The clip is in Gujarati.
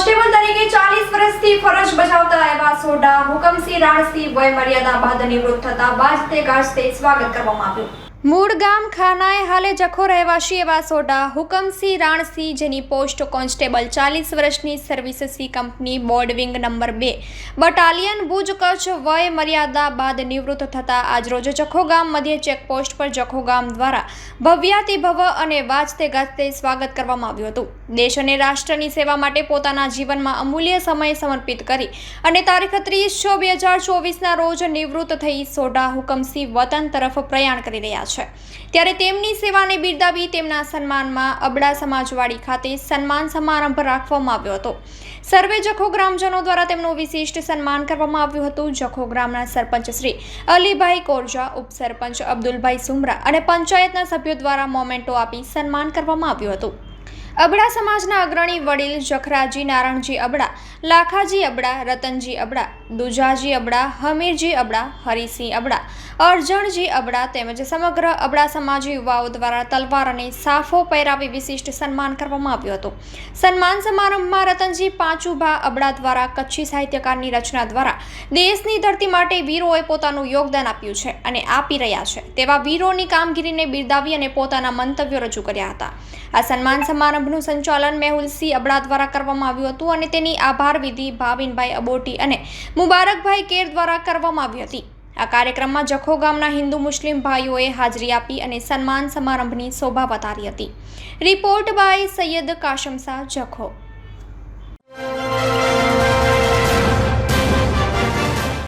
કોન્સ્ટેબલ તરીકે 40 વર્ષથી ફરજ બજાવતા એવા સોડા હુકમસિંહ રાણસિંહ વય મર્યાદા બાદ નિવૃત્ત થતા વાજતે ગાજતે સ્વાગત કરવામાં આવ્યું. મૂળ ગામ ખાનાએ હાલે જખો રહેવાસી એવા સોડા. હુકમસિંહ રાણસિંહ, જેની પોસ્ટ કોન્સ્ટેબલ ચાલીસ વર્ષની service C company board wing number બે. બટાલિયન ભુજ કચ્છ વય મર્યાદા બાદ નિવૃત્ત થતા આજરોજ જખો ગામ મધ્ય ચેકપોસ્ટ પર જખો ગામ દ્વારા ભવ્યાતિભવ અને વાજતે ગાજતે સ્વાગત કરવામાં આવ્યું હતું. દેશ અને રાષ્ટ્રની સેવા માટે પોતાના જીવનમાં અમૂલ્ય સમય સમર્પિત કરી અને તારીખ ત્રીસ છ બે હજાર ચોવીસના રોજ નિવૃત્ત થઈ સોઢા હુકમસિંહ વતન તરફ પ્રયાણ કરી રહ્યા છે ત્યારે તેમની સેવાને બિરદાવી તેમના સન્માનમાં અબડા સમાજવાડી ખાતે સન્માન સમારંભ રાખવામાં આવ્યો હતો. સર્વે જખો ગ્રામજનો દ્વારા તેમનું વિશિષ્ટ સન્માન કરવામાં આવ્યું હતું. જખો ગ્રામના સરપંચ શ્રી અલીભાઈ કોરજા, ઉપસરપંચ અબ્દુલભાઈ સુમરા અને પંચાયતના સભ્યો દ્વારા મોમેન્ટો આપી સન્માન કરવામાં આવ્યું હતું. અબડા સમાજના અગ્રણી વડીલ જખરાજી નારણજી અબડા, લાખાજી અબડા, રતનજી અબડા, દુજાજી અબડા, હમીરજી અબડા, હરિસિંહ અબડા, અર્જણજી અબડા તેમજ સમગ્ર અબડા સમાજ યુવાઓ દ્વારા તલવાર અને સાફો પહેરાવી વિશિષ્ટ સન્માન કરવામાં આવ્યું હતું. સન્માન સમારંભમાં રતનજી પાંચુભા અબડા દ્વારા કચ્છી સાહિત્યકારની રચના દ્વારા દેશની ધરતી માટે વીરોએ પોતાનું યોગદાન આપ્યું છે અને આપી રહ્યા છે. તેવા વીરોની કામગીરીને બિરદાવી અને પોતાના મંતવ્યો રજૂ કર્યા હતા. આ સન્માન સમારંભનું સંચાલન મેહુલસિંહ અબડા દ્વારા કરવામાં આવ્યું હતું અને તેની આભાર વિધિ ભાવિનભાઈ અબોટી અને મુબારકભાઈ કેર દ્વારા કરવામાં આવી હતી. આ કાર્યક્રમમાં જખો ગામના હિન્દુ મુસ્લિમ ભાઈઓએ હાજરી આપી અને સન્માન સમારંભની શોભા વધારી હતી. Report by Saiyed Kasam Shah Jakhau.